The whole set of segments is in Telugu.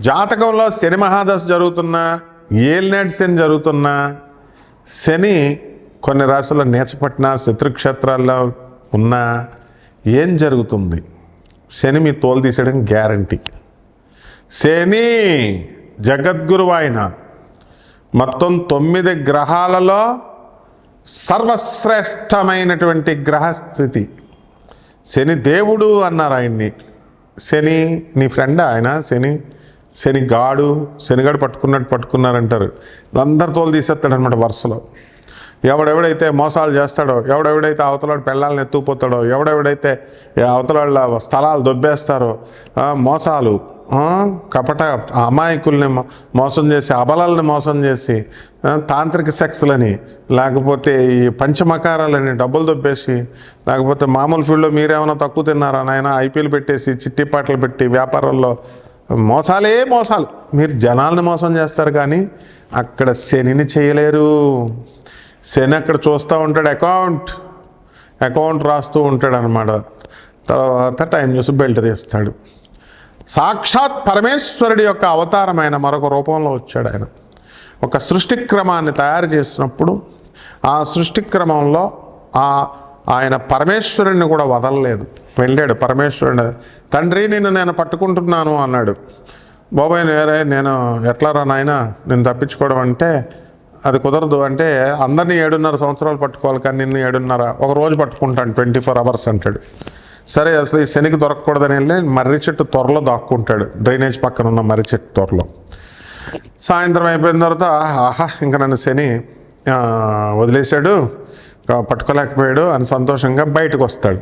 జాతకంలో శని మహాదశ జరుగుతున్నా ఏలినాటి శని జరుగుతున్నా శని కొన్ని రాశుల్లో నేచపట్టిన శత్రుక్షేత్రాల్లో ఉన్నా ఏం జరుగుతుంది? శని మీ తోలు తీసేయడం గ్యారంటీ. శని జగద్గురువు ఆయన మొత్తం తొమ్మిది గ్రహాలలో సర్వశ్రేష్టమైనటువంటి గ్రహస్థితి. శని దేవుడు అన్నారు ఆయన్ని. శని నీ ఫ్రెండ్ ఆయన? శని శని గాడు శనిగాడు పట్టుకున్నట్టు పట్టుకున్నారంటారు. అందరు తోలు తీసేస్తాడు అనమాట వరుసలో. ఎవడెవడైతే మోసాలు చేస్తాడో ఎవడెవడైతే అవతలాడు పెళ్ళాలను ఎత్తుకుపోతాడో ఎవడెవడైతే అవతలాళ్ళ స్థలాలు దొబ్బేస్తారో మోసాలు కపట అమాయకుల్ని మోసం చేసి అబలాలని మోసం చేసి తాంత్రిక సెక్స్లని లేకపోతే ఈ పంచమకారాలని డబ్బులు దొబ్బేసి లేకపోతే మామూలు ఫీల్డ్లో మీరేమైనా తక్కువ తిన్నారా? నాయన ఐపీఎల్ పెట్టేసి చిట్టి పాటలు పెట్టి వ్యాపారాల్లో మోసాలే మోసాలు. మీరు జనాలను మోసం చేస్తారు కానీ అక్కడ శనిని చేయలేరు. శని అక్కడ చూస్తూ ఉంటాడు అకౌంట్ అకౌంట్ రాస్తూ ఉంటాడు అనమాట తర్వాత టైం చూసి బెల్ట్ తీస్తాడు. సాక్షాత్ పరమేశ్వరుడి యొక్క అవతారమైన మరొక రూపంలో వచ్చాడు ఆయన. ఒక సృష్టి క్రమాన్ని తయారు చేసినప్పుడు ఆ సృష్టి క్రమంలో ఆ ఆయన పరమేశ్వరుడిని కూడా వదలలేదు. వెళ్ళాడు పరమేశ్వరుడు. తండ్రి నిన్ను నేను పట్టుకుంటున్నాను అన్నాడు. బాబాయ్ వేరే నేను ఎట్లా రా నాయన నేను తప్పించుకోవడం అంటే అది కుదరదు. అంటే అందరినీ ఏడున్నర సంవత్సరాలు పట్టుకోవాలి కానీ నిన్ను ఏడున్నర ఒక రోజు పట్టుకుంటాను ట్వంటీ ఫోర్ అవర్స్ అంటాడు. సరే అసలు ఈ శనికి దొరకకూడదని వెళ్ళి మర్రి చెట్టు త్వరలో దాక్కుంటాడు. డ్రైనేజ్ పక్కన ఉన్న మర్రి చెట్టు త్వరలో. సాయంత్రం అయిపోయిన తర్వాత ఆహా ఇంకా నన్ను శని వదిలేశాడు పట్టుకోలేకపోయాడు అని సంతోషంగా బయటకు వస్తాడు.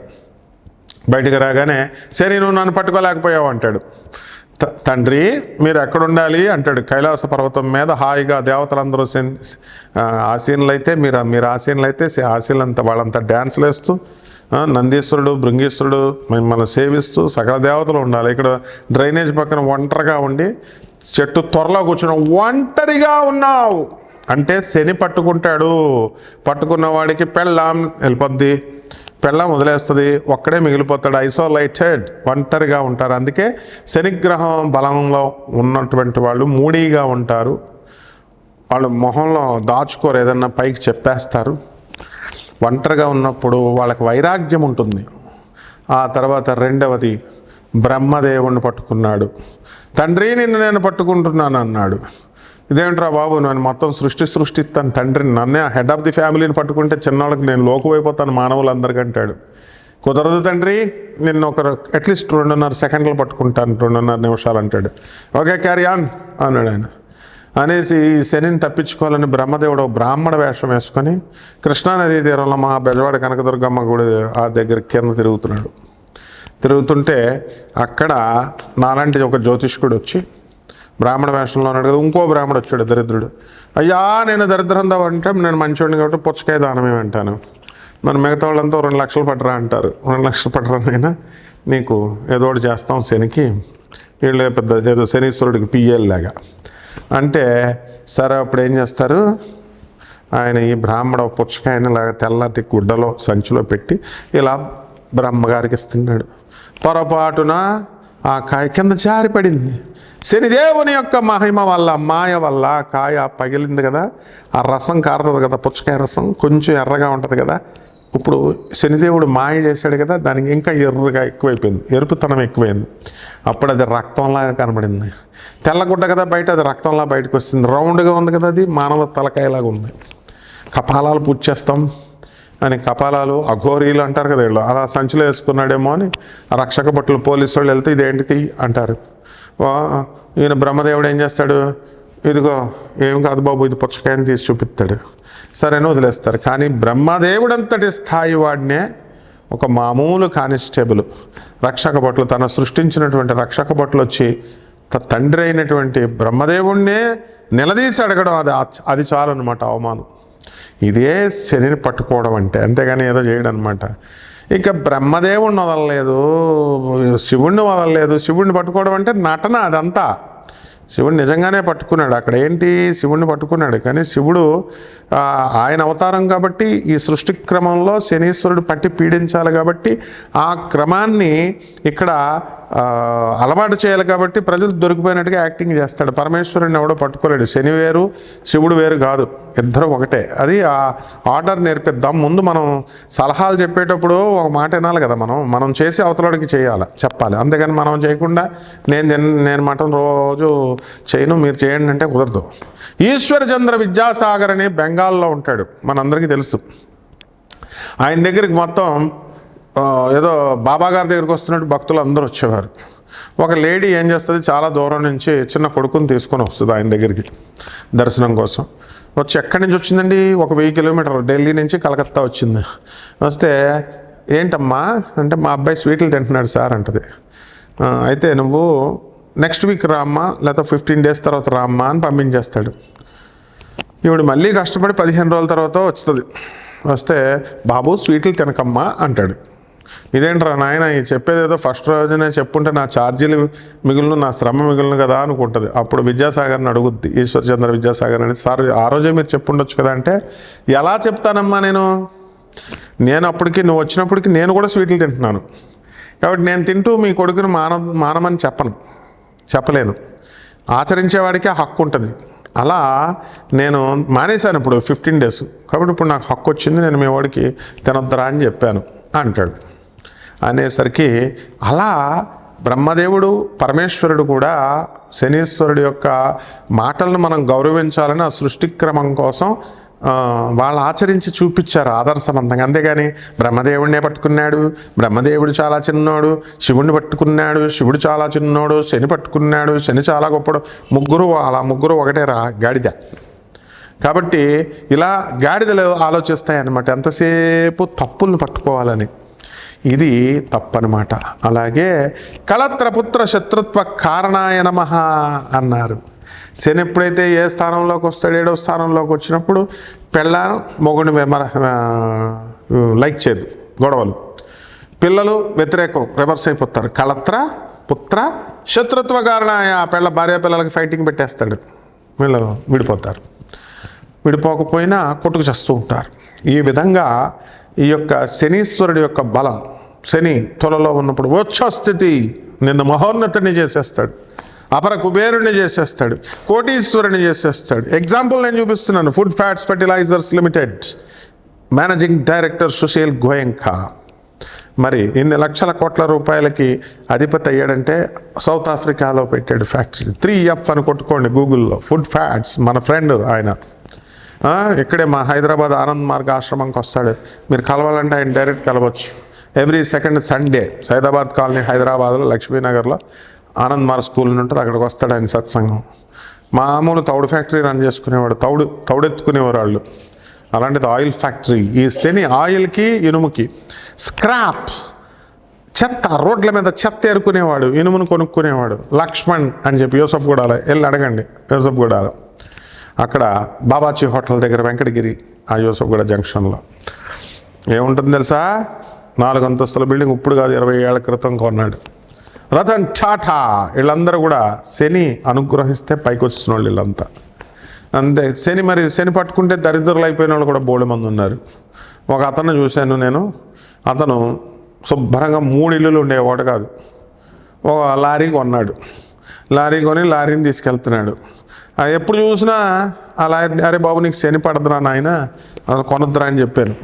బయటికి రాగానే సరే నువ్వు నన్ను పట్టుకోలేకపోయావు అంటాడు. "త- తండ్రి మీరు ఎక్కడుండాలి? అంటాడు. కైలాస పర్వతం మీద హాయిగా దేవతలందరూ సెన్- ఆసీనులు అయితే మీరు మీరు ఆసీనులు అయితే ఆసీనులంతా వాళ్ళంతా డ్యాన్స్లు వేస్తూ నందీశ్వరుడు భృంగీశ్వరుడు మిమ్మల్ని సేవిస్తూ సకల దేవతలు ఉండాలి. ఇక్కడ డ్రైనేజ్ పక్కన ఒంటరిగా ఉండి చెట్టు త్వరలో కూర్చుని ఒంటరిగా ఉన్నావు. అంటే శని పట్టుకుంటాడు. పట్టుకున్న వాడికి పెళ్ళాం వెళ్ళిపోద్ది. పెళ్ళం వదిలేస్తుంది ఒక్కడే మిగిలిపోతాడు ఐసోలేటెడ్ ఒంటరిగా ఉంటారు. అందుకే శనిగ్రహం బలంలో ఉన్నటువంటి వాళ్ళు మూడీగా ఉంటారు. వాళ్ళు మొహంలో దాచుకోరు ఏదన్నా పైకి చెప్పేస్తారు. ఒంటరిగా ఉన్నప్పుడు వాళ్ళకి వైరాగ్యం ఉంటుంది. ఆ తర్వాత రెండవది బ్రహ్మదేవుణ్ణి పట్టుకున్నాడు. తండ్రి నిన్ను నేను పట్టుకుంటున్నాను అన్నాడు ఇదేంట్రా బాబు నేను మొత్తం సృష్టి సృష్టిస్తాను తండ్రిని నన్నే హెడ్ ఆఫ్ ది ఫ్యామిలీని పట్టుకుంటే చిన్నవాళ్ళకి నేను లోకువైపోతాను మానవులందరికంటాడు. కుదరదు తండ్రి నిన్ను ఒక అట్లీస్ట్ రెండున్నర సెకండ్లు పట్టుకుంటాను రెండున్నర నిమిషాలు అంటాడు ఓకే క్యారీ ఆన్ అన్నాడు ఆయన. అనేసి ఈ శనిని తప్పించుకోవాలని బ్రహ్మదేవుడు బ్రాహ్మణ వేషం వేసుకొని కృష్ణానదీ తీరంలో మా బెజవాడ కనకదుర్గమ్మ గుడి ఆ దగ్గర కింద తిరుగుతున్నాడు. తిరుగుతుంటే అక్కడ నాలాంటి ఒక జ్యోతిష్కుడు వచ్చి బ్రాహ్మణ వేషంలో ఉన్నాడు కదా ఇంకో బ్రాహ్మడు వచ్చాడు దరిద్రుడు. అయ్యా నేను దరిద్రం అంటే నేను మంచివాడిని కాబట్టి పుచ్చకాయ దానమే అంటాను మరి మిగతా వాళ్ళంతా రెండు లక్షలు పట్టరా అంటారు. రెండు లక్షలు పట్టరానైనా నీకు ఏదో ఒకటి చేస్తాం శనికి. వీళ్ళు పెద్ద ఏదో శనీశ్వరుడికి పియ్యేలు లాగా. అంటే సరే అప్పుడు ఏం చేస్తారు? ఆయన ఈ బ్రాహ్మణ పుచ్చకాయని లాగా తెల్లటి గుడ్డలో సంచిలో పెట్టి ఇలా బ్రహ్మగారికి ఇస్తున్నాడు. పొరపాటున ఆ కాయ కింద జారిపడింది. శనిదేవుని యొక్క మహిమ వల్ల మాయ వల్ల కాయ పగిలింది కదా ఆ రసం కారుతుంది కదా పుచ్చకాయ రసం కొంచెం ఎర్రగా ఉంటుంది కదా ఇప్పుడు శనిదేవుడు మాయ చేశాడు కదా దానికి ఇంకా ఎర్రగా ఎక్కువైపోయింది ఎరుపుతనం ఎక్కువైంది. అప్పుడు అది రక్తంలాగా కనబడింది. తెల్లగుడ్డ కదా బయట అది రక్తంలా బయటకు వస్తుంది. రౌండ్గా ఉంది కదా అది మానవ తలకాయలాగా ఉంది. కపాలాలు పూజ చేస్తాం. అని కపాలాలు అఘోరీలు అంటారు కదా వీళ్ళు అలా సంచిలో వేసుకున్నాడేమో అని రక్షక బట్టలు పోలీసు వాళ్ళు వెళ్తే ఇదేంటిది అంటారు. ఈయన బ్రహ్మదేవుడు ఏం చేస్తాడు? ఇదిగో ఏం కాదు బాబు ఇది పుచ్చకాయని తీసి చూపిస్తాడు. సరేని వదిలేస్తారు. కానీ బ్రహ్మదేవుడంతటి స్థాయి వాడినే ఒక మామూలు కానిస్టేబుల్ రక్షక భటులు తన సృష్టించినటువంటి రక్షక భటులు వచ్చి తండ్రి అయినటువంటి బ్రహ్మదేవుణ్ణే నిలదీసి అడగడం అది అది చాలు అనమాట అవమానం. ఇదే శనిని పట్టుకోవడం అంటే అంతేగాని ఏదో చేయడం అనమాట ఇక బ్రహ్మదేవుణ్ణి వదలలేదు శివుణ్ణి వదలలేదు. శివుణ్ణి పట్టుకోవడం అంటే నటన అదంతా. శివుడు నిజంగానే పట్టుకున్నాడు. అక్కడ ఏంటి? శివుణ్ణి పట్టుకున్నాడు. కానీ శివుడు ఆయన అవతారం కాబట్టి ఈ సృష్టి క్రమంలో శనీశ్వరుడు పట్టి పీడించాలి కాబట్టి ఆ క్రమాన్ని ఇక్కడ అలవాటు చేయాలి కాబట్టి ప్రజలు దొరికిపోయినట్టుగా యాక్టింగ్ చేస్తాడు. పరమేశ్వరుని ఎవడో పట్టుకోలేడు. శని వేరు శివుడు వేరు కాదు. ఇద్దరు ఒకటే. అది ఆ ఆర్డర్ నేర్పిద్దాం. ముందు మనం సలహాలు చెప్పేటప్పుడు ఒక మాట వినాలి కదా మనం. మనం చేసి అవతలడికి చేయాలి చెప్పాలి. అంతేగాని మనం చేయకుండా నేను నేను మటన్ రోజు చేయను మీరు చేయండి అంటే కుదరదు. ఈశ్వరచంద్ర విద్యాసాగర్ అని బెంగాల్లో ఉంటాడు. మనందరికీ తెలుసు. ఆయన దగ్గరికి మొత్తం ఏదో బాబా గారి దగ్గరికి వస్తున్నట్టు భక్తులు అందరూ వచ్చేవారు. ఒక లేడీ ఏం చేస్తుంది? చాలా దూరం నుంచి చిన్న కొడుకుని తీసుకొని వస్తుంది ఆయన దగ్గరికి దర్శనం కోసం. వచ్చి ఎక్కడి నుంచి వచ్చిందండి? ఒక వెయ్యి కిలోమీటర్లు ఢిల్లీ నుంచి కలకత్తా వచ్చింది. వస్తే ఏంటమ్మా? అంటే మా అబ్బాయి స్వీట్లు తింటున్నాడు సార్ అంటది. అయితే నువ్వు నెక్స్ట్ వీక్ రామ్మా లేకపోతే ఫిఫ్టీన్ డేస్ తర్వాత రామ్మా అని పంపించేస్తాడు. ఇవిడు మళ్ళీ కష్టపడి పదిహేను రోజుల తర్వాత వస్తుంది. వస్తే బాబు స్వీట్లు తినకమ్మా అంటాడు. ఇదేంట్రా నాయన ఈ చెప్పేది ఏదో ఫస్ట్ రోజునే చెప్పుంటే నా ఛార్జీలు మిగులును నా శ్రమ మిగులును కదా అనుకుంటుంది. అప్పుడు విద్యాసాగర్ని అడుగుద్ది ఈశ్వర్చంద్ర విద్యాసాగర్ అని. సార్ ఆ రోజే మీరు చెప్పుండొచ్చు కదా అంటే ఎలా చెప్తానమ్మా నేను? నేను అప్పటికి నువ్వు వచ్చినప్పటికి నేను కూడా స్వీట్లు తింటున్నాను. కాబట్టి నేను తింటూ మీ కొడుకుని మాన మానమని చెప్పను. చెప్పలేను. ఆచరించేవాడికే ఆ హక్కు ఉంటుంది. అలా నేను మానేశాను ఇప్పుడు ఫిఫ్టీన్ డేస్. కాబట్టి ఇప్పుడు నాకు హక్కు వచ్చింది నేను మీ వాడికి తినొద్దరా అని చెప్పాను అంటాడు. అనేసరికి అలా బ్రహ్మదేవుడు పరమేశ్వరుడు కూడా శనీశ్వరుడు యొక్క మాటలను మనం గౌరవించాలని ఆ సృష్టి క్రమం కోసం వాళ్ళు ఆచరించి చూపించారు ఆదర్శవంతంగా. అంతేగాని బ్రహ్మదేవుడినే పట్టుకున్నాడు బ్రహ్మదేవుడు చాలా చిన్నోడు శివుడిని పట్టుకున్నాడు శివుడు చాలా చిన్నోడు శని పట్టుకున్నాడు శని చాలా గొప్పడు ముగ్గురు అలా ముగ్గురు ఒకటే రా గాడిద. కాబట్టి ఇలా గాడిదలు ఆలోచిస్తాయి అన్నమాట ఎంతసేపు తప్పులను పట్టుకోవాలని. ఇది తప్పనమాట. అలాగే కళత్రపుత్ర శత్రుత్వ కారణాయ నమ అన్నారు. శని ఎప్పుడైతే ఏ స్థానంలోకి వస్తాడు ఏడో స్థానంలోకి వచ్చినప్పుడు పెళ్ళాను మొగుడు మెమర లైక్ చేయదు గొడవలు. పిల్లలు వ్యతిరేకం రివర్స్ అయిపోతారు. కళత్ర పుత్ర శత్రుత్వ కారణాయ పెళ్ళ భార్య పిల్లలకి ఫైటింగ్ పెట్టేస్తాడు. వీళ్ళు విడిపోతారు. విడిపోకపోయినా కొట్టుకు చేస్తూ ఉంటారు. ఈ విధంగా ఈ యొక్క శనీశ్వరుడి యొక్క బలం శని త్వరలో ఉన్నప్పుడు స్థితి నిన్ను మహోన్నతిని చేసేస్తాడు అపర కుబేరుని చేసేస్తాడు కోటీశ్వరుని చేసేస్తాడు. ఎగ్జాంపుల్ నేను చూపిస్తున్నాను food fats fertilizers limited managing director Sushil Goenka మరి ఇన్ని లక్షల కోట్ల రూపాయలకి అధిపతి అయ్యాడంటే సౌత్ ఆఫ్రికాలో పెట్టాడు ఫ్యాక్టరీ త్రీ ఎఫ్ అని కొట్టుకోండి గూగుల్లో ఫుడ్ ఫ్యాట్స్ మన ఫ్రెండ్ ఆయన. ఇక్కడే మా హైదరాబాద్ ఆనంద్ మార్గ ఆశ్రమంకి వస్తాడు. మీరు కలవాలంటే ఆయన డైరెక్ట్ కలవచ్చు. Every second Sunday Saidabad colony హైదరాబాద్లో లక్ష్మీనగర్లో ఆనంద్ మార్గ్ స్కూల్ నుండి ఉంటుంది. అక్కడికి వస్తాడు ఆయన సత్సంగం. మామూలు తౌడు ఫ్యాక్టరీ రన్ చేసుకునేవాడు. తౌడు తౌడెత్తుకునేవారు వాళ్ళు. అలాంటిది ఆయిల్ ఫ్యాక్టరీ. ఈ శని ఆయిల్కి ఇనుముకి స్క్రాప్ చెత్త రోడ్ల మీద చెత్త ఏరుకునేవాడు. ఇనుమును కొనుక్కునేవాడు. లక్ష్మణ్ అని చెప్పి యూసఫ్ గూడాల వెళ్ళి అడగండి. యూసఫ్ గూడాల. అక్కడ బాబాజీ హోటల్ దగ్గర వెంకటగిరి ఆ యూసఫ్ గూడ జంక్షన్లో. ఏముంటుంది తెలుసా? నాలుగు అంతస్తుల బిల్డింగ్ ఇప్పుడు కాదు ఇరవై ఏళ్ళ క్రితం కొన్నాడు. రతన్ టాటా! వీళ్ళందరూ కూడా శని అనుగ్రహిస్తే పైకి వచ్చిన వాళ్ళు వీళ్ళంతా. అంతే శని మరి శని పట్టుకుంటే దరిద్రులు అయిపోయిన వాళ్ళు కూడా బోడు మంది ఉన్నారు. ఒక అతను చూశాను నేను. అతను శుభ్రంగా మూడు ఇల్లులు ఉండేవాడు కాదు. ఒక లారీ కొన్నాడు. లారీ కొని లారీని తీసుకెళ్తున్నాడు. ఎప్పుడు చూసినా ఆ లారీ అరే బాబు నీకు శని పడదురా నాయన అసలు కొనొద్దురా అని చెప్పాను.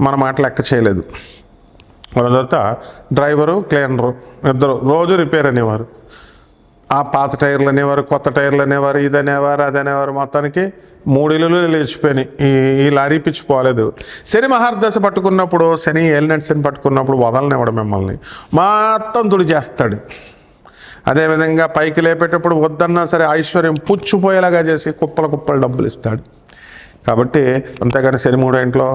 మన మాట లెక్క చేయలేదు. వాళ్ళ తర్వాత డ్రైవరు క్లీనరు ఇద్దరు రోజు రిపేర్ అనేవారు. ఆ పాత టైర్లు అనేవారు కొత్త టైర్లు అనేవారు ఇది అనేవారు అది అనేవారు. మొత్తానికి మూడు లేచిపోయినాయి. ఈ ఈ లారీ పిచ్చి పోలేదు. శని మహార్దశ పట్టుకున్నప్పుడు శని ఏలినట్ శని పట్టుకున్నప్పుడు వదలనివ్వడు మిమ్మల్ని. మొత్తం తుడి చేస్తాడు అదేవిధంగా పైకి లేపేటప్పుడు వద్దన్నా సరే ఐశ్వర్యం పుచ్చిపోయేలాగా చేసి కుప్పల కుప్పల డబ్బులు ఇస్తాడు. కాబట్టి అంతేగాని శని మూడో ఇంట్లో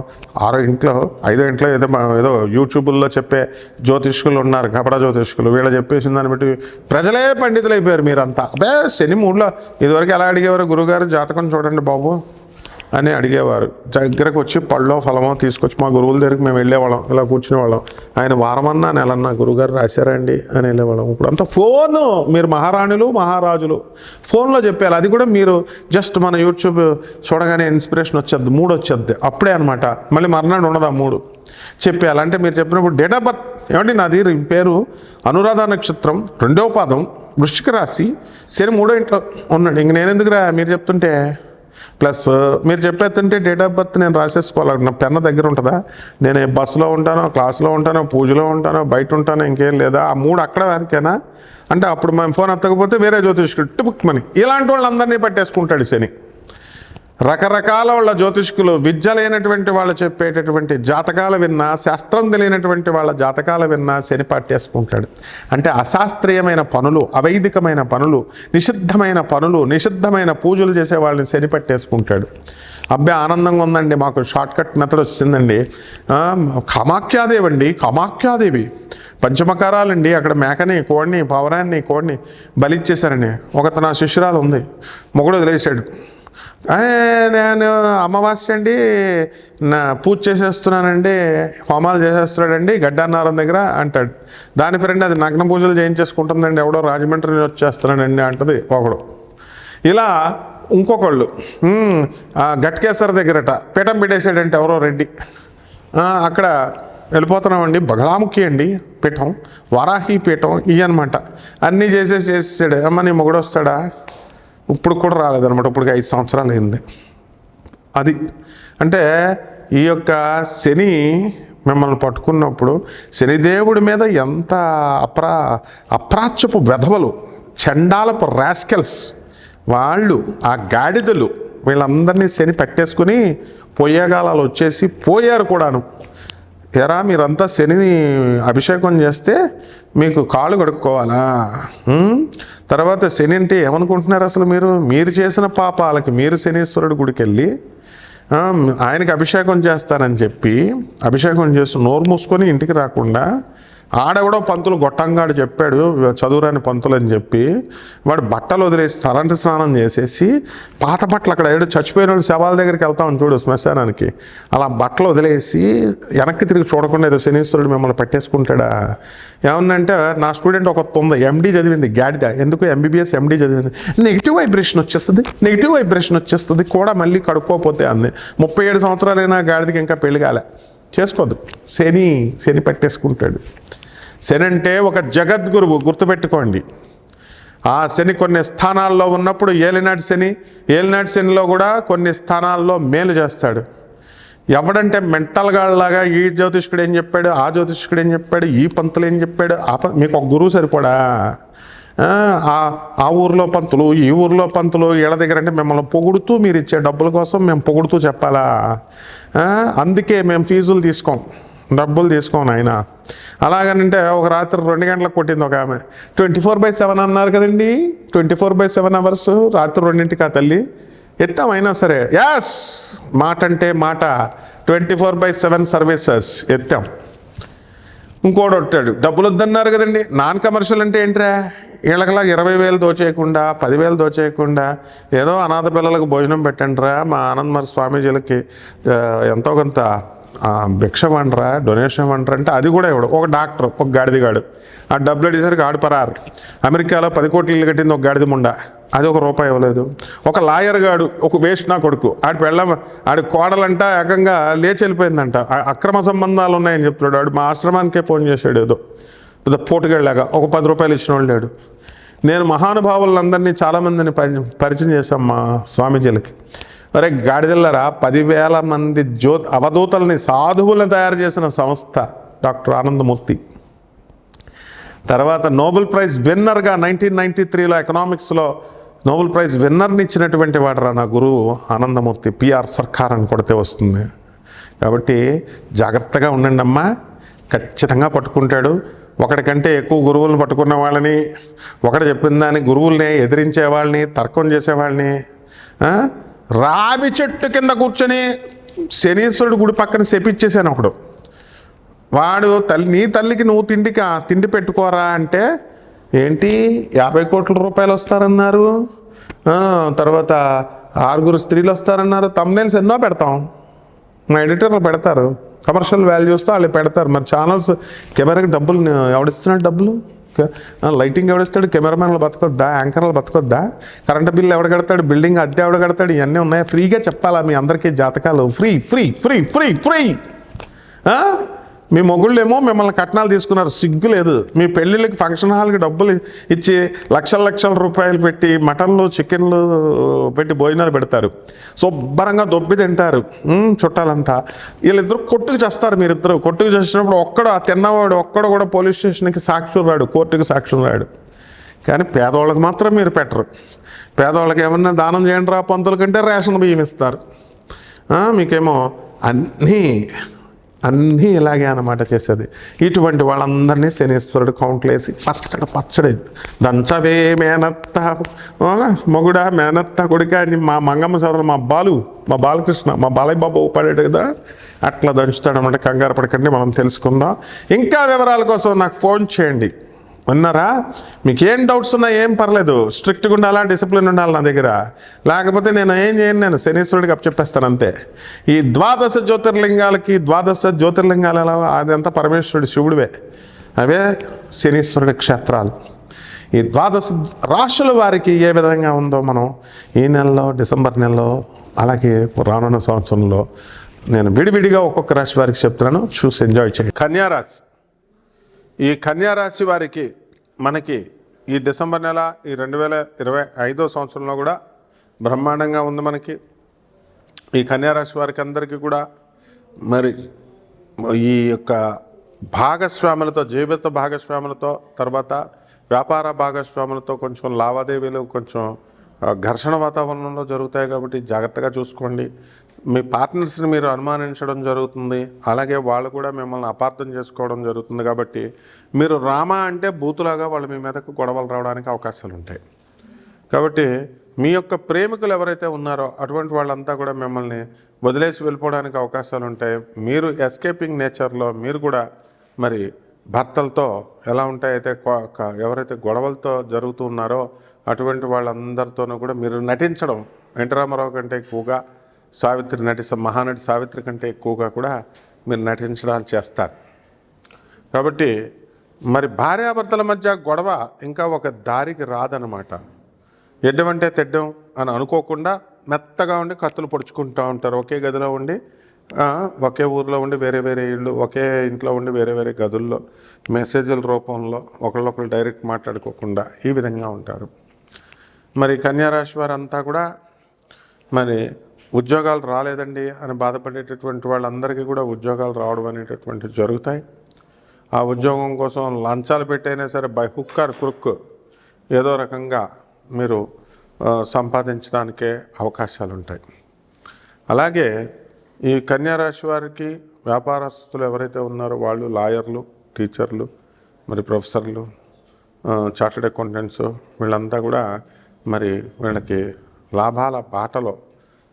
ఆరో ఇంట్లో ఐదో ఇంట్లో ఏదో ఏదో యూట్యూబుల్లో చెప్పే జ్యోతిష్కులు ఉన్నారు కపడ జ్యోతిష్కులు. వీళ్ళు చెప్పేసిన దాన్ని బట్టి ప్రజలే పండితులు అయిపోయారు మీరంతా. అదే శని మూడులో ఇదివరకు ఎలా అడిగేవారు గురుగారు? జాతకం చూడండి బాబు. అని అడిగేవారు. దగ్గరకు వచ్చి పళ్ళో ఫలమో తీసుకొచ్చి మా గురువుల దగ్గరికి మేము వెళ్ళేవాళ్ళం. ఇలా కూర్చునేవాళ్ళం. ఆయన వారమన్నా నెలన్నా గురుగారు రాశారండి అని వెళ్ళేవాళ్ళం. ఇప్పుడు అంతా ఫోను. మీరు మహారాణులు మహారాజులు. ఫోన్లో చెప్పారు అది కూడా మీరు జస్ట్ మన యూట్యూబ్ చూడగానే ఇన్స్పిరేషన్ వచ్చేది మూడు వచ్చేది. అప్పుడే అనమాట మళ్ళీ మర్నాడు ఉండదు ఆ మూడు? చెప్పేయాలి. అంటే మీరు చెప్పినప్పుడు డేట్ ఆఫ్ బర్త్. ఏమండి నాది? పేరు అనురాధ నక్షత్రం రెండవ పాదం వృష్టిక రాశి. శని మూడో ఇంట్లో ఉన్నాడు. ఇంక నేను ఎందుకురా మీరు చెప్తుంటే ప్లస్ మీరు చెప్పేస్తుంటే డేట్ ఆఫ్ బర్త్ నేను రాసేసుకోవాలి నా పెన్న దగ్గర ఉంటుందా? నేను బస్సులో ఉంటానో క్లాస్లో ఉంటానో పూజలో ఉంటానో బయట ఉంటానో ఇంకేం లేదా? ఆ మూడు అక్కడ వారికేనా? అంటే అప్పుడు మేము ఫోన్ ఎత్తకపోతే వేరే జ్యోతిష్కుడు టిపుక్ మని. ఇలాంటి వాళ్ళందరినీ పట్టేసుకుంటాడు శని. రకరకాల వాళ్ళ జ్యోతిష్కులు విద్య లేనటువంటి వాళ్ళు చెప్పేటటువంటి జాతకాలు విన్నా శాస్త్రం తెలియనటువంటి వాళ్ళ జాతకాలు విన్నా శని పట్టేసుకుంటాడు అంటే అశాస్త్రీయమైన పనులు అవైదికమైన పనులు నిషిద్ధమైన పనులు నిషిద్ధమైన పూజలు చేసే వాళ్ళని శని పట్టేసుకుంటాడు అబ్బాయి ఆనందంగా ఉందండి. మాకు షార్ట్ కట్ మెథడ్ వచ్చిందండి. కమాఖ్యాదేవి కామాఖ్యాదేవి అండి కామాఖ్యాదేవి. పంచమకారాలండి. అక్కడ మేకని కోడిని పవరాన్ని కోడిని బలిచ్చేశారండి ఒకతన శిష్యురాలు ఉంది. మొగుడు వదిలేశాడు. నేను అమావాస్య అండి నా పూజ చేసేస్తున్నానండి హోమాలు చేసేస్తున్నాడండి గడ్డన్నారం దగ్గర అంటాడు. దాని ఫ్రెండ్ అది నగ్న పూజలు చేయించేసుకుంటుందండి ఎవడో రాజమండ్రి నుంచి వచ్చేస్తున్నాడండి అంటది ఒకడు. ఇలా ఇంకొకళ్ళు గట్కేశ్వర దగ్గరట పీఠం పెట్టేసాడంటే ఎవరో రెడ్డి. అక్కడ వెళ్ళిపోతున్నామండి బగలాముఖి అండి పీఠం వారాహి పీఠం ఇవి అనమాట అన్నీ చేసేసి చేసేసాడు అమ్మ నీ మొగుడు వస్తాడా ఇప్పుడు కూడా రాలేదనమాట ఇప్పుడు ఐదు సంవత్సరాలు అయింది. అది అంటే ఈ యొక్క శని మిమ్మల్ని పట్టుకున్నప్పుడు శనిదేవుడి మీద ఎంత అప్రా అప్రాచ్యపు వెధవలు చండాలపు రాస్కెల్స్ వాళ్ళు ఆ గాడిదలు వీళ్ళందరినీ శని పెట్టేసుకుని పొయ్యేగాలాలు వచ్చేసి పోయారు కూడాను. ఎరా మీరంతా శనిని అభిషేకం చేస్తే మీకు కాళ్ళు కడుక్కోవాలా? తర్వాత శని అంటే ఏమనుకుంటున్నారు అసలు మీరు? మీరు చేసిన పాపాలకి మీరు శనీశ్వరుడి గుడికి వెళ్ళి ఆయనకి అభిషేకం చేస్తారని చెప్పి అభిషేకం చేసి నోరు మూసుకొని ఇంటికి రాకుండా ఆడెవడో పంతులు గొట్టంగాడు చెప్పాడు చదువురాని పంతులు అని చెప్పి వాడు బట్టలు వదిలేసి తలంటి స్నానం చేసేసి పాత బట్టలు అక్కడ ఏడు చచ్చిపోయిన శవాల దగ్గరికి వెళ్తామని చూడు శ్మశానానికి. అలా బట్టలు వదిలేసి వెనక్కి తిరిగి చూడకుండా ఏదో శనీశ్వరుడు మిమ్మల్ని పెట్టేసుకుంటాడా? ఏమన్నంటే నా స్టూడెంట్ ఒక తొంద ఎండి చదివింది గాడిద. ఎందుకు ఎంబీబీఎస్ ఎండి చదివింది? నెగిటివ్ వైబ్రేషన్ వచ్చేస్తుంది నెగిటివ్ వైబ్రేషన్ వచ్చేస్తుంది కూడా మళ్ళీ కడుక్కోపోతే అంది. ముప్పై ఏడు సంవత్సరాలైనా గాడిదకి ఇంకా పెళ్ళి కాలే. చేసుకోదు. శని శని పెట్టేసుకుంటాడు. శని అంటే ఒక జగద్గురువు గుర్తుపెట్టుకోండి. ఆ శని కొన్ని స్థానాల్లో ఉన్నప్పుడు ఏలినాటి శని ఏలినాటి శనిలో కూడా కొన్ని స్థానాల్లో మేలు చేస్తాడు. ఎవడంటే మెంటల్గాళ్ళలాగా ఈ జ్యోతిష్కుడు ఏం చెప్పాడు ఆ జ్యోతిష్కుడు ఏం చెప్పాడు ఈ పంతులు ఏం చెప్పాడు ఆ ప- మీకు ఒక గురువు సరిపోడా? ఆ, ఊర్లో పంతులు ఈ ఊర్లో పంతులు వీళ్ళ దగ్గర అంటే మిమ్మల్ని పొగుడుతూ మీరు ఇచ్చే డబ్బుల కోసం మేము పొగుడుతూ చెప్పాలా? అందుకే మేము ఫీజులు తీసుకోం డబ్బులు తీసుకోను ఆయన అలాగనంటే ఒక రాత్రి రెండు గంటలకు కొట్టింది ఒక ఆమె. ట్వంటీ ఫోర్ బై సెవెన్ అన్నారు కదండి twenty four by seven hours రాత్రి రెండింటికి ఆ తల్లి ఎత్తాం అయినా సరే యాస్! మాట అంటే మాట twenty four by seven services ఎత్తాం. ఇంకోటి డబ్బులు వద్దన్నారు కదండి నాన్ కమర్షియల్ అంటే ఏంట్రా? వీళ్ళకలా ఇరవై వేలు దోచేయకుండా పదివేలు దోచేయకుండా ఏదో అనాథ పిల్లలకు భోజనం పెట్టండిరా మా ఆనందమర్ స్వామీజీలకి ఎంతో కొంత భిక్ష వండరా డొనేషన్ వండరా అంటే అది కూడా ఇవ్వడు. ఒక డాక్టర్ ఒక గాడిదిగాడు. ఆ డబ్బులు అడిగేసరికి ఆడు పరారు. అమెరికాలో పది కోట్లు ఇల్లు కట్టింది ఒక గాడిద ముండ. అది ఒక రూపాయి ఇవ్వలేదు. ఒక లాయర్ గాడు ఒక వేస్ట్ నా కొడుకు. ఆడి పెళ్ళ ఆడి కోడలంట ఏకంగా లేచి వెళ్ళిపోయిందంట. అక్రమ సంబంధాలు ఉన్నాయని చెప్తున్నాడు. ఆడు మా ఆశ్రమానికే ఫోన్ చేశాడు ఏదో. లేదా పోటుగాళ్ళలాగా ఒక పది రూపాయలు ఇచ్చిన వాళ్ళు లేడు. నేను మహానుభావులందరినీ చాలామందిని పరి పరిచయం చేశాం మా స్వామీజీలకి. అరే గాడిదల్లరా పదివేల మంది జ్యో అవధూతల్ని సాధువులను తయారు చేసిన సంస్థ డాక్టర్ ఆనందమూర్తి. తర్వాత నోబెల్ ప్రైజ్ విన్నర్గా నైన్టీన్ నైన్టీ త్రీలో ఎకనామిక్స్లో నోబెల్ ప్రైజ్ విన్నర్ని ఇచ్చినటువంటి వాడరా నా గురువు ఆనందమూర్తి పిఆర్ సర్కార్ అని కొడితే వస్తుంది. కాబట్టి జాగ్రత్తగా ఉండండి అమ్మా ఖచ్చితంగా పట్టుకుంటాడు. ఒకటికంటే ఎక్కువ గురువులను పట్టుకున్న వాళ్ళని ఒకటి చెప్పిన దాన్ని గురువుల్ని ఎదిరించే వాళ్ళని తర్కం చేసేవాళ్ళని రావి చెట్టు కింద కూర్చొని శనీశ్వరుడు గుడి పక్కన శపించేసాను ఒకడు. వాడు తల్లి నీ తల్లికి నువ్వు తిండికి తిండి పెట్టుకోరా అంటే ఏంటి యాభై కోట్ల రూపాయలు వస్తారన్నారు. తర్వాత ఆరుగురు స్త్రీలు వస్తారన్నారు. తమ్నేల్స్ ఎన్నో పెడతాం. మా ఎడిటర్లు పెడతారు. కమర్షియల్ వాల్యూస్తో వాళ్ళు పెడతారు. మరి ఛానల్స్ కెమెరాకి డబ్బులు ఎవడిస్తున్నాడు డబ్బులు? లైటింగ్ ఎవడిస్తాడు? కెమెరామెన్లు బతకొద్దా? యాంకర్లు బతకొద్దా? కరెంటు బిల్లు ఎవడ కడతాడు? బిల్డింగ్ అద్దె ఎవడ కడతాడు? ఇవన్నీ ఉన్నాయా? ఫ్రీగా చెప్పాలా మీ అందరికీ జాతకాలు? Free free free free free మీ మొగుళ్ళేమో మిమ్మల్ని కట్నాలు తీసుకున్నారు సిగ్గు లేదు. మీ పెళ్ళిళ్ళకి ఫంక్షన్ హాల్కి డబ్బులు ఇచ్చి లక్షల లక్షల రూపాయలు పెట్టి మటన్లు చికెన్లు పెట్టి భోజనాలు పెడతారు. శుభ్రంగా దొబ్బి తింటారు. చుట్టాలంతా. వీళ్ళిద్దరు కొట్టుకు చేస్తారు మీరిద్దరు. కొట్టుకు చేసినప్పుడు ఒక్కడు ఆ తిన్నవాడు ఒక్కడు కూడా పోలీస్ స్టేషన్కి సాక్షులు రాడు కోర్టుకి సాక్షులు రాడు. కానీ పేదవాళ్ళకి మాత్రం మీరు పెట్టరు. పేదవాళ్ళకి ఏమన్నా దానం చేయండి రా పంతుల కంటే రేషన్ బియ్యం ఇస్తారు. మీకేమో అన్నీ అన్నీ ఇలాగే అన్నమాట చేసేది. ఇటువంటి వాళ్ళందరినీ శనీశ్వరుడు కౌంట్లేసి పచ్చడి పచ్చడి. దంచవే మేనత్త. మొగుడా మేనత్త కొడుక అని మా మంగమ్మ సోదరు మా బాలు మా బాలకృష్ణ మా బాలయ్య బాబు పడాడు కదా. అట్లా దంచుతాడు అనమాట కంగారు పడకండి మనం తెలుసుకుందాం. ఇంకా వివరాల కోసం నాకు ఫోన్ చేయండి. ఉన్నారా? మీకు ఏం డౌట్స్ ఉన్నా ఏం పర్లేదు. స్ట్రిక్ట్గా ఉండాలా? డిసిప్లిన్ ఉండాలి నా దగ్గర? లేకపోతే నేను ఏం చేయను? నేను శనీశ్వరుడికి అప్పచెప్పేస్తాను అంతే. ఈ ద్వాదశ జ్యోతిర్లింగాలకి ద్వాదశ జ్యోతిర్లింగాలు ఎలా అదంతా పరమేశ్వరుడు శివుడివే. అవే శనీశ్వరుడి క్షేత్రాలు. ఈ ద్వాదశ రాశుల వారికి ఏ విధంగా ఉందో మనం ఈ నెలలో డిసెంబర్ నెలలో అలాగే రానున్న సంవత్సరంలో నేను విడివిడిగా ఒక్కొక్క రాశి వారికి చెప్తున్నాను. చూసి ఎంజాయ్ చేయండి. కన్యారాశి ఈ కన్యారాశి వారికి మనకి ఈ డిసెంబర్ నెల ఈ రెండు వేల ఇరవై ఐదో సంవత్సరంలో కూడా బ్రహ్మాండంగా ఉంది మనకి. ఈ కన్యారాశి వారికి అందరికీ కూడా మరి ఈ యొక్క భాగస్వాములతో జీవిత భాగస్వాములతో తర్వాత వ్యాపార భాగస్వాములతో కొంచెం లావాదేవీలు కొంచెం ఘర్షణ వాతావరణంలో జరుగుతాయి కాబట్టి జాగ్రత్తగా చూసుకోండి. మీ పార్ట్నర్స్ని మీరు అనుమానించడం జరుగుతుంది. అలాగే వాళ్ళు కూడా మిమ్మల్ని అపార్థం చేసుకోవడం జరుగుతుంది కాబట్టి మీరు రామా అంటే బూతులాగా వాళ్ళు మీ మీదకు గొడవలు రావడానికి అవకాశాలు ఉంటాయి. కాబట్టి మీ యొక్క ప్రేమికులు ఎవరైతే ఉన్నారో అటువంటి వాళ్ళంతా కూడా మిమ్మల్ని వదిలేసి వెళ్ళిపోవడానికి అవకాశాలు ఉంటాయి. మీరు ఎస్కేపింగ్ నేచర్లో మీరు కూడా మరి భర్తలతో ఎలా ఉంటాయైతే ఎవరైతే గొడవలతో జరుగుతూ ఉన్నారో అటువంటి వాళ్ళందరితోనూ కూడా మీరు నటించడం ఎన్టీ రామారావు కంటే ఎక్కువగా సావిత్రి నటిస్త మహానటి సావిత్రి కంటే ఎక్కువగా కూడా మీరు నటించడాలు చేస్తారు. కాబట్టి మరి భార్యాభర్తల మధ్య గొడవ ఇంకా ఒక దారికి రాదనమాట ఎడ్డమంటే తెడ్డం అని అనుకోకుండా మెత్తగా ఉండి కత్తులు పొడుచుకుంటూ ఉంటారు. ఒకే గదిలో ఉండి ఒకే ఊర్లో ఉండి వేరే వేరే ఇళ్ళు ఒకే ఇంట్లో ఉండి వేరే వేరే గదుల్లో మెసేజ్ల రూపంలో ఒకళ్ళొకళ్ళు డైరెక్ట్ మాట్లాడుకోకుండా ఈ విధంగా ఉంటారు. మరి కన్యారాశి వారంతా కూడా మరి ఉద్యోగాలు రాలేదండి అని బాధపడేటటువంటి వాళ్ళందరికీ కూడా ఉద్యోగాలు రావడం అనేటటువంటి జరుగుతాయి. ఆ ఉద్యోగం కోసం లంచాలు పెట్టైనా సరే బై హుక్ ఆర్ క్రుక్ ఏదో రకంగా మీరు సంపాదించడానికే అవకాశాలు ఉంటాయి అలాగే ఈ కన్యారాశి వారికి వ్యాపారస్తులు ఎవరైతే ఉన్నారో వాళ్ళు లాయర్లు టీచర్లు మరి ప్రొఫెసర్లు చార్టెడ్ అకౌంటెంట్స్ వీళ్ళంతా కూడా మరి వీళ్ళకి లాభాల పాటలో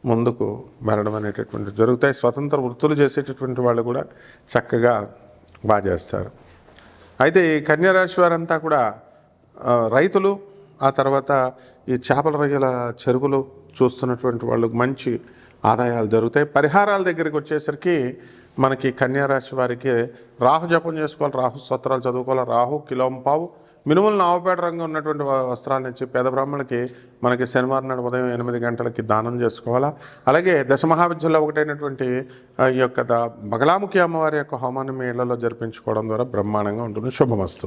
ముందుకు వెళ్ళడం అనేటటువంటి జరుగుతాయి. స్వతంత్ర వృత్తులు చేసేటటువంటి వాళ్ళు కూడా చక్కగా బాగా చేస్తారు. అయితే ఈ కన్యారాశి వారంతా కూడా రైతులు ఆ తర్వాత ఈ చేపల రొయ్యల చెరువులు చూస్తున్నటువంటి వాళ్ళకు మంచి ఆదాయాలు జరుగుతాయి. పరిహారాల దగ్గరికి వచ్చేసరికి మనకి కన్యారాశి వారికి రాహు జపం చేసుకోవాలి రాహు స్తోత్రాలు చదువుకోవాలి రాహు కిలోంపావు మినుములు నావపేట రంగం ఉన్నటువంటి వస్త్రాలు వస్త్రాలను ఇచ్చి పేద బ్రాహ్మణులకి మనకి శనివారం నాడు ఉదయం ఎనిమిది గంటలకి దానం చేసుకోవాలా? అలాగే దశమహావిద్యలో ఒకటైనటువంటి ఈ యొక్క బగలాముఖి అమ్మవారి యొక్క హోమాన్ని మీ ఇళ్ళలో జరిపించుకోవడం ద్వారా బ్రహ్మాండంగా ఉంటుంది. శుభమస్తు.